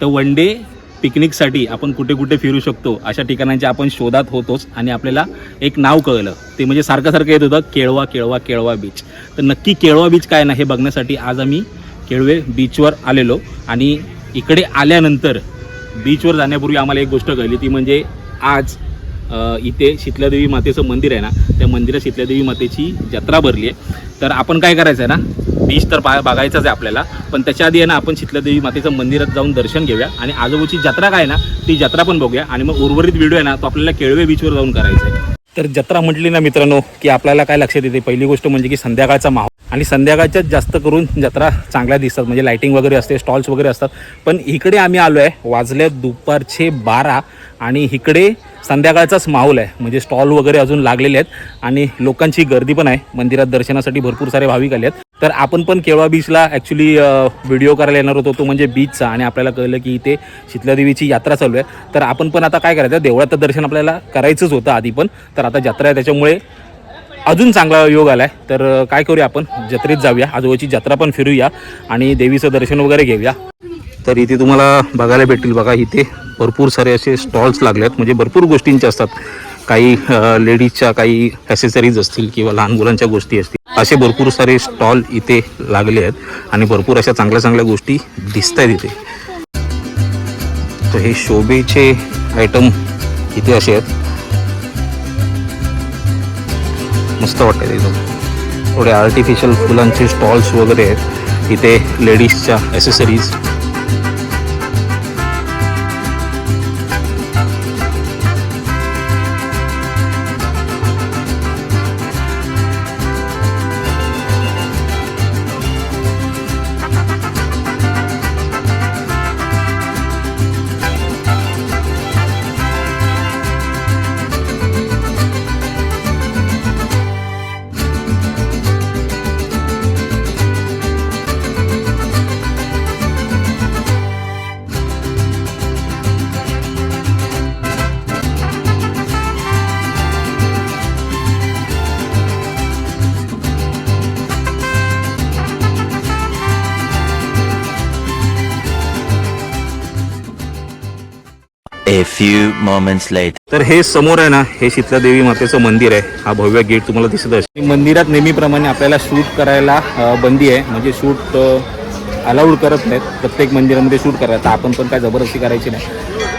तर one day पिकनिकसाठी आपण कुठे कुठे फिरू शकतो अशा ठिकाणांच्या आपण शोधात होतोच आणि आपल्याला एक नाव कळलं. ते म्हणजे सारखं सारखं येत होतं केळवा केळवा केळवा बीच तर नक्की केळवा बीच काय ना हे बघण्यासाठी आज आम्ही केळवे बीचवर आलेलो आणि इकडे आल्यानंतर बीचवर जाण्यापूर्वी आम्हाला एक गोष्ट कळली ती म्हणजे आज इथे शीतलादेवी मातेचं मंदिर आहे ना त्या मंदिरात शीतलादेवी मातेची जत्रा भरली आहे. तर आपण काय करायचं आहे ना बीच तर बा बघायचंच आहे आपल्याला. पण त्याच्या आधी आहे ना आपण शीतलादेवी मातेचं मंदिरात जाऊन दर्शन घेऊया. आणि आजोबाची जत्रा काय ना ती जत्रा पण बघूया. आणि मग उर्वरित व्हिडिओ आहे ना तो आपल्याला केळवे बीचवर जाऊन करायचा आहे. तर जत्रा म्हटली ना मित्रांनो की आपल्याला काय लक्षात येते? पहिली गोष्ट म्हणजे की संध्याकाळचा माहोल. आणि संध्याकाळच्याच जास्त करून जत्रा चांगल्या दिसतात. म्हणजे लाईटिंग वगैरे असते स्टॉल्स वगैरे असतात. पण इकडे आम्ही आलो आहे वाजल्यात दुपारचे बारा. आणि इकडे संध्याकाळचाच माहोल आहे. म्हणजे स्टॉल वगैरे अजून लागलेले आहेत. आणि लोकांची गर्दी पण आहे. मंदिरात दर्शनासाठी भरपूर सारे भाविक आले आहेत. तर आपण पण केळवा बीचला ॲक्च्युली व्हिडिओ करायला येणार होतो. तो म्हणजे बीचचा आणि आपल्याला कळलं की इथे शीतलादेवीची यात्रा चालू आहे. तर आपण पण आता काय करायचं? देवळात दर्शन आपल्याला करायचंच होतं आधी पण. तर आता जत्रा आहे त्याच्यामुळे अजून चांगला योग आला आहे तर काय करूया आपण? जत्रेत जाऊया. आजोबाची जत्रा पण फिरूया. आणि देवीचं दर्शन वगैरे घेऊया. तर इथे तुम्हाला बघायला भेटतील बघा इथे भरपूर सारे असे स्टॉल्स लागले आहेत म्हणजे भरपूर गोष्टींचे असतात. काही लेडीजच्या काही ॲसेसरीज असतील किंवा लहान मुलांच्या गोष्टी असतील असे भरपूर सारे स्टॉल इथे लागले आहेत आणि भरपूर अशा चांगल्या चांगल्या गोष्टी दिसत आहेत इथे. तर हे शोभेचे आयटम इथे असे आहेत. मस्त वाटतं एकदम थोडे आर्टिफिशियल फुलांचे स्टॉल्स वगैरे आहेत. इथे लेडीजच्या accessories A few moments later. तर हे समोर आहे ना हे शीतलादेवी मातेचं मंदिर आहे. हा भव्य गेट तुम्हाला दिसत असेल. मंदिरात नेहमीप्रमाणे आपल्याला शूट करायला बंदी आहे. म्हणजे शूट अलाउड करत नाहीत. प्रत्येक मंदिरामध्ये शूट करायचं आपण पण काय जबरदस्ती करायची नाही.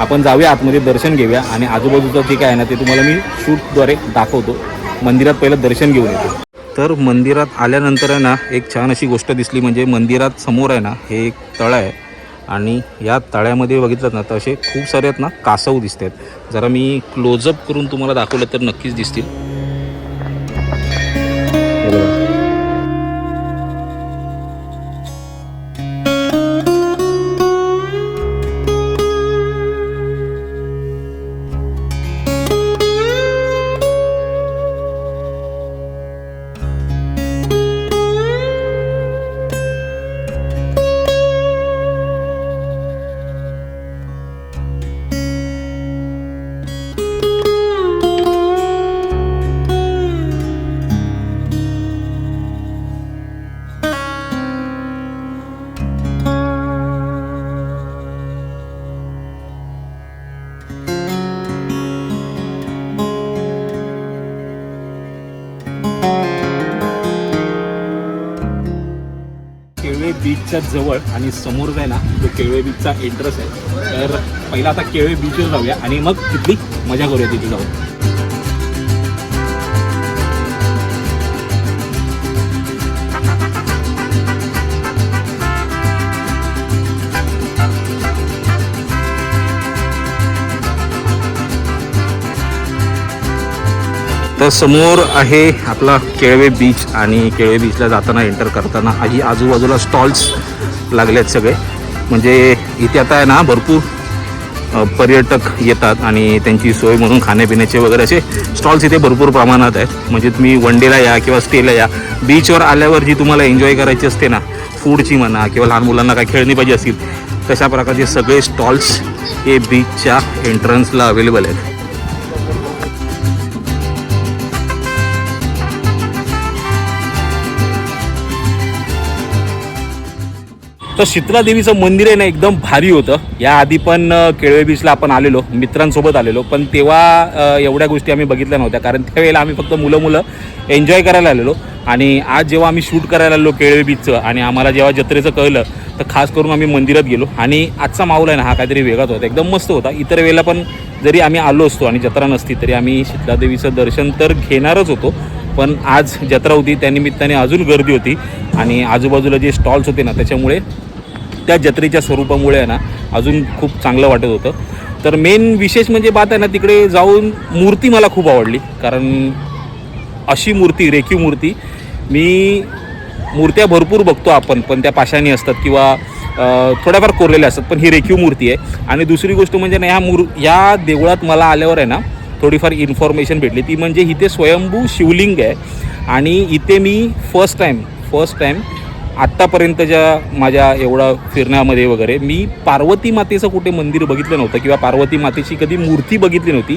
आपण जाऊया आतमध्ये दर्शन घेऊया आणि आजूबाजूचं जे काय आहे ना ते तुम्हाला मी शूटद्वारे दाखवतो. मंदिरात पहिलं दर्शन घेऊन येतो. तर मंदिरात आल्यानंतर आहे ना एक छान अशी गोष्ट दिसली. म्हणजे मंदिरात समोर आहे ना हे एक तळ आहे. आणि या तळ्यामध्ये बघितलं ना तर असे खूप सारे आहेत ना कासव दिसत आहेत जरा मी क्लोजअप करून तुम्हाला दाखवलं तर नक्कीच दिसतील. केळवे बीचच्या जवळ आणि समोर जाय ना तो केळवे बीचचा एंट्रन्स आहे. तर पहिला आता केळवे बीचवर जाऊया आणि मग तिथली मजा करूया तिथे जाऊन. तर समोर आहे आपला केळवे बीच आणि केळवे बीचला जाताना एंटर करताना ही आजूबाजूला स्टॉल्स लागले आहेत सगळे. म्हणजे इथे आता आहे ना भरपूर पर्यटक येतात आणि त्यांची सोय म्हणून खाण्यापिण्याचे वगैरे असे स्टॉल्स इथे भरपूर प्रमाणात आहेत. म्हणजे तुम्ही वन डेला या किंवा स्टेला या. बीचवर आल्यावर जी तुम्हाला एन्जॉय करायची असते ना फूडची म्हणा किंवा लहान मुलांना काय खेळणी पाहिजे असतील तशा प्रकारचे सगळे स्टॉल्स हे बीचच्या एंट्रन्सला अवेलेबल आहेत. तर शीतला देवीचं मंदिर आहे ना एकदम भारी होतं. या आधी पण केळवे बीचला आपण आलेलो मित्रांसोबत आलेलो. पण तेव्हा एवढ्या गोष्टी आम्ही बघितल्या नव्हत्या. कारण त्यावेळेला आम्ही फक्त मुलं मुलं एन्जॉय करायला आलेलो. आणि आज जेव्हा आम्ही शूट करायला आलो केळवे बीचचं आणि आम्हाला जेव्हा जत्रेचं कळलं तर खास करून आम्ही मंदिरात गेलो. आणि आजचा माहोल आहे ना हा काहीतरी वेगळाच होता. एकदम मस्त होता. इतर वेळेला पण जरी आम्ही आलो असतो आणि जत्रा नसती तरी आम्ही शीतलादेवीचं दर्शन तर घेणारच होतो. पण आज जत्रा होती त्यानिमित्ताने अजून गर्दी होती. आणि आजूबाजूला जे स्टॉल्स होते ना त्याच्यामुळे त्या जत्रेच्या स्वरूपामुळे आहे ना अजून खूप चांगलं वाटत होतं. तर मेन विशेष म्हणजे बात आहे ना तिकडे जाऊन मूर्ती मला खूप आवडली. कारण अशी मूर्ती रेखीव मूर्ती मी मूर्त्या भरपूर बघतो आपण पण त्या पाशानी असतात किंवा थोड्याफार कोरलेल्या असतात पण ही रेखीव मूर्ती आहे. आणि दुसरी गोष्ट म्हणजे ना ह्या मूर या देवळात मला आल्यावर आहे ना थोडीफार इन्फॉर्मेशन भेटली. ती म्हणजे इथे स्वयंभू शिवलिंग आहे. आणि इथे मी फर्स्ट टाईम फर्स्ट टाईम आत्तापर्यंतच्या माझ्या एवढा फिरण्यामध्ये वगैरे मी पार्वती मातेचं कुठे मंदिर बघितलं नव्हतं किंवा पार्वती मातेची कधी मूर्ती बघितली नव्हती.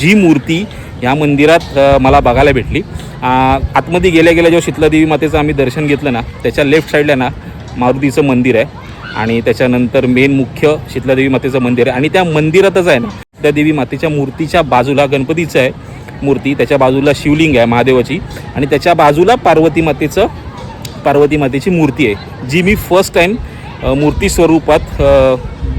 जी मूर्ती ह्या मंदिरात मला बघायला भेटली. आतमध्ये गेल्या गेल्या जेव्हा शीतलादेवी मातेचं आम्ही दर्शन घेतलं ना त्याच्या लेफ्ट साईडला ना मारुतीचं मंदिर आहे. आणि त्याच्यानंतर मेन मुख्य शीतलादेवी मातेचं मंदिर आहे. आणि त्या मंदिरातच आहे ना त्या देवी मातेच्या मूर्तीच्या बाजूला गणपतीचं आहे. मूर्ती त्याच्या बाजूला शिवलिंग आहे महादेवाची. आणि त्याच्या बाजूला पार्वती मातेचं पार्वती मातेची मूर्ती आहे. जी मी फर्स्ट टाईम मूर्ती स्वरूपात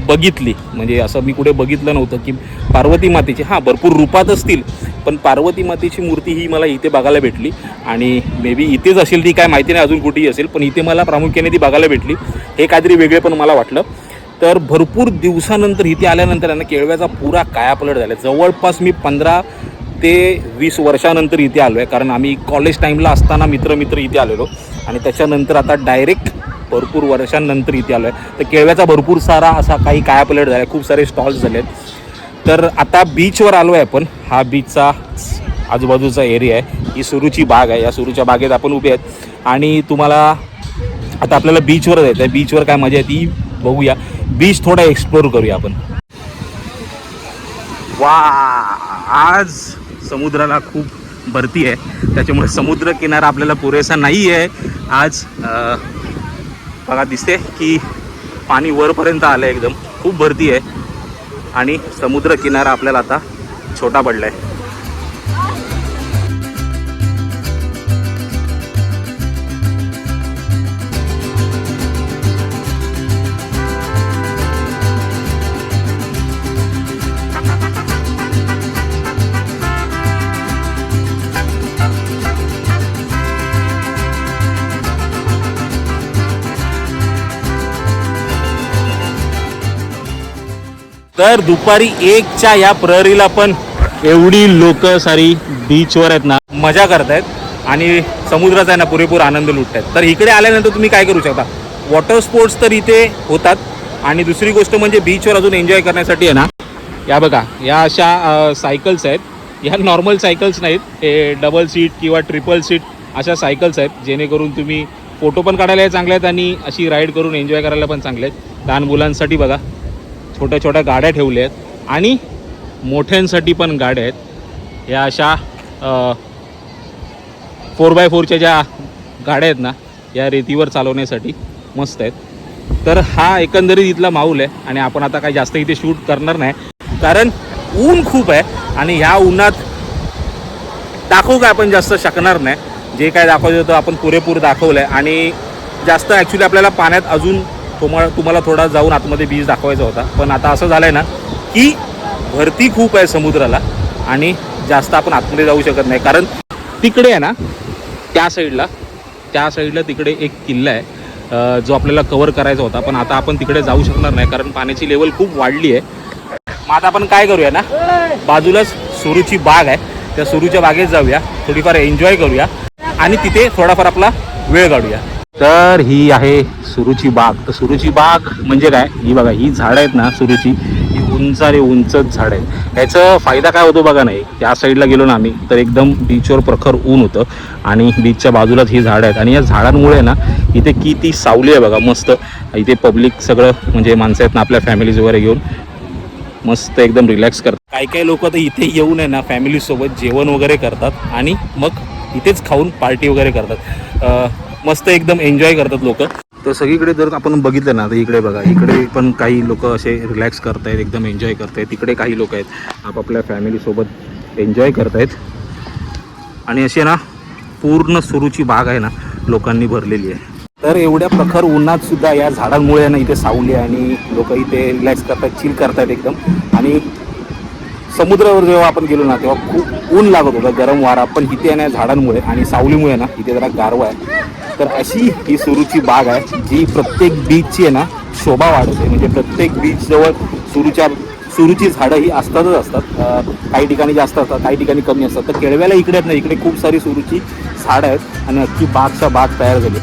बघितली. म्हणजे असं मी कुठे बघितलं नव्हतं की पार्वती मातेची हां भरपूर रूपात असतील. पण पार्वती मातेची मूर्ती ही मला इथे बघायला भेटली. आणि मे बी इथेच असेल ती काय माहिती नाही अजून कुठेही असेल पण इथे मला प्रामुख्याने ती बघायला भेटली. हे काहीतरी वेगळे पण मला वाटलं. तर भरपूर दिवसानंतर इथे आल्यानंतर आहे ना केळव्याचा पुरा कायापलट झाला जवळपास मी पंधरा ते वीस वर्षानंतर इथे आलो आहे कारण आम्ही कॉलेज टाईमला असताना मित्र मित्र इथे आलेलो. आणि त्याच्यानंतर आता डायरेक्ट भरपूर वर्षांनंतर इथे आलो आहे तर केळव्याचा भरपूर सारा असा काही कायापलट झाला आहे खूप सारे स्टॉल्स झाले आहेत तर आता बीचवर आलो आहे आपण. हा बीचचा आजूबाजूचा एरिया आहे. ही सुरूची बाग आहे. या सुरूच्या बागेत आपण उभे आहेत. आणि तुम्हाला आता आपल्याला बीचवर जायचं आहे बीचवर काय मजा आहे ती बघूया. बीच थोडा एक्सप्लोर करूया आपण. वा आज समुद्राला खूप भरती आहे. त्याच्यामुळे समुद्र किनारा आपल्याला पुरेसा नाही आहे आज बघा दिसते की पाणी वरपर्यंत आलं आहे एकदम. खूप भरती आहे. आणि समुद्र किनारा आपल्याला आता छोटा पडला आहे तर दुपारी एकच्या या प्रहरीला पण एवढी लोक सारी बीचवर आहेत ना मजा करतायत. आणि समुद्राचा आहे ना पुरेपूर आनंद लुटतायत. तर इकडे आल्यानंतर तुम्ही काय करू शकता? वॉटर स्पोर्ट्स तर इथे होतात. आणि दुसरी गोष्ट म्हणजे बीचवर अजून एन्जॉय करण्यासाठी आहे ना या बघा या अशा सायकल्स आहेत. ह्या नॉर्मल सायकल्स नाहीत. हे डबल सीट किंवा ट्रिपल सीट अशा सायकल्स आहेत. जेणेकरून तुम्ही फोटो पण काढायला चांगले आहेत आणि अशी राईड करून एन्जॉय करायला पण चांगले आहेत. लहान मुलांसाठी बघा. छोट्या छोट्या गाड्या ठेवल्या आहेत आणि मोठ्यांसाठी पण गाड्या आहेत. या अशा फोर बाय फोरच्या ज्या गाड्या आहेत ना या रेतीवर चालवण्यासाठी मस्त आहेत. तर हा एकंदरीत इथला माऊल आहे आणि आपण आता काही जास्त इथे शूट करणार नाही. कारण ऊन खूप आहे आणि ह्या उन्हात दाखवू काय आपण जास्त शकणार नाही. जे काय दाखवायचं होतं आपण पुरेपूर दाखवलं आहे आणि जास्त ॲक्च्युली आपल्याला पाण्यात अजून तुम्हाला तुम्हाला थोडा जाऊन आतमध्ये बीच दाखवायचा होता. पण आता असं झालं आहे ना की भरती खूप आहे समुद्राला आणि जास्त आपण आतमध्ये जाऊ शकत नाही. कारण तिकडे आहे ना त्या साईडला त्या साईडला तिकडे एक किल्ला आहे जो आपल्याला कवर करायचा होता. पण आता आपण तिकडे जाऊ शकणार नाही कारण पाण्याची लेवल खूप वाढली आहे. मग आता आपण काय करूया ना बाजूलाच सुरूची बाग आहे. त्या सुरूच्या बागेत जाऊया थोडीफार एन्जॉय करूया आणि तिथे थोडाफार आपला वेळ काढूया. तर ही आहे सुरूची बाग. तर सुरूची बाग म्हणजे काय? ही बघा ही झाडं आहेत ना सुरूची ही उंच आणि उंचच झाड आहेत. ह्याचा फायदा काय होतो बघा नाही त्या साईडला गेलो ना आम्ही तर एकदम बीचवर प्रखर ऊन होतं आणि बीचच्या बाजूलाच ही झाडं आहेत. आणि या झाडांमुळे ना इथे किती सावली आहे बघा मस्त. इथे पब्लिक सगळं म्हणजे माणसं आहेत ना आपल्या फॅमिलीज वगैरे घेऊन मस्त एकदम रिलॅक्स करतात. काही काही लोक तर इथे येऊन आहे ना फॅमिलीसोबत जेवण वगैरे करतात आणि मग इथेच खाऊन पार्टी वगैरे करतात. मस्त एकदम एन्जॉय करतात लोक. तर सगळीकडे जर आपण बघितलं ना तर इकडे बघा इकडे पण काही लोक असे रिलॅक्स करतायत एकदम एन्जॉय करतायत. तिकडे काही लोक आहेत आपापल्या फॅमिलीसोबत एन्जॉय करतायत. आणि असे ना पूर्ण सुरूची बाग आहे ना लोकांनी भरलेली आहे. तर एवढ्या प्रखर उन्हात सुद्धा या झाडांमुळे ना इथे सावली आणि लोक इथे रिलॅक्स करतात चिल करतायत एकदम. आणि समुद्रावर जेव्हा आपण गेलो ना तेव्हा खूप ऊन लागत होतं गरम वारा. पण इथे आहे ना झाडांमुळे आणि सावलीमुळे ना इथे जरा गारवा आहे. तर अशी ही सुरूची बाग आहे जी प्रत्येक बीचची आहे ना शोभा वाढवते. म्हणजे प्रत्येक बीचजवळ सुरूच्या सुरूची झाडं ही असतातच असतात. काही ठिकाणी जास्त असतात काही ठिकाणी कमी असतात. तर केळव्याला इकडे आहेत ना इकडे खूप सारी सुरूची झाडं आहेत आणि अख्खी बागच्या बाग तयार झाली.